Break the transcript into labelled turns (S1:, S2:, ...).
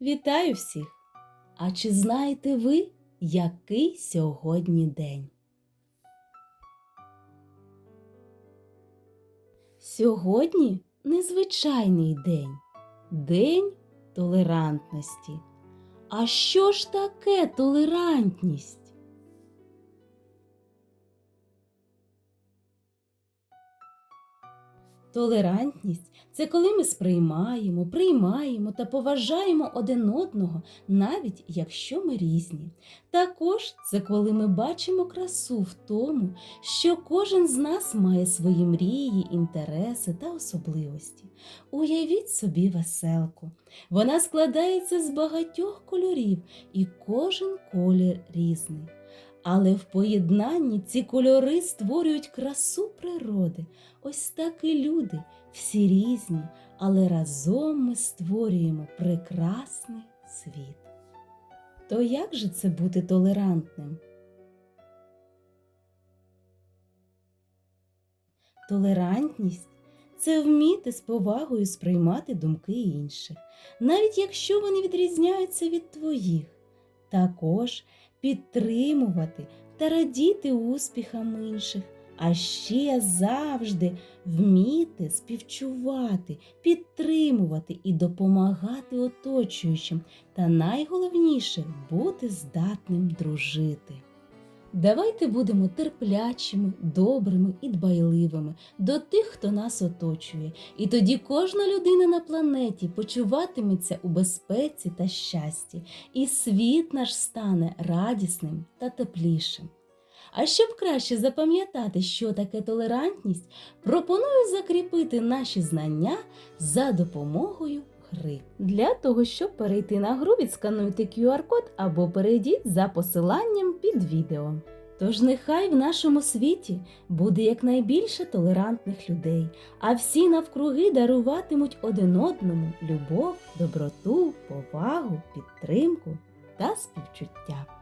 S1: Вітаю всіх! А чи знаєте ви, який сьогодні день? Сьогодні незвичайний день День толерантності. А що ж таке толерантність? Толерантність це коли ми сприймаємо, приймаємо та поважаємо один одного, навіть якщо ми різні. Також це коли ми бачимо красу в тому, що кожен з нас має свої мрії, інтереси та особливості. Уявіть собі веселку. Вона складається з багатьох кольорів, і кожен колір різний. Але в поєднанні ці кольори створюють красу природи. Ось так і люди, всі різні, але разом ми створюємо прекрасний світ. То як же це бути толерантним? Толерантність це вміти з повагою сприймати думки інших, навіть якщо вони відрізняються від твоїх. Також підтримувати та радіти успіхам інших, а ще завжди вміти співчувати, підтримувати і допомагати оточуючим, та найголовніше бути здатним дружити. Давайте будемо терплячими, добрими і дбайливими до тих, хто нас оточує, і тоді кожна людина на планеті почуватиметься у безпеці та щасті, і світ наш стане радісним та теплішим. А щоб краще запам'ятати, що таке толерантність, пропоную закріпити наші знання за допомогою гри. Для того, щоб перейти на гру, відскануйте QR-код або перейдіть за посиланням під відео. Тож нехай в нашому світі буде якнайбільше толерантних людей, а всі навкруги даруватимуть один одному любов, доброту, повагу, підтримку та співчуття.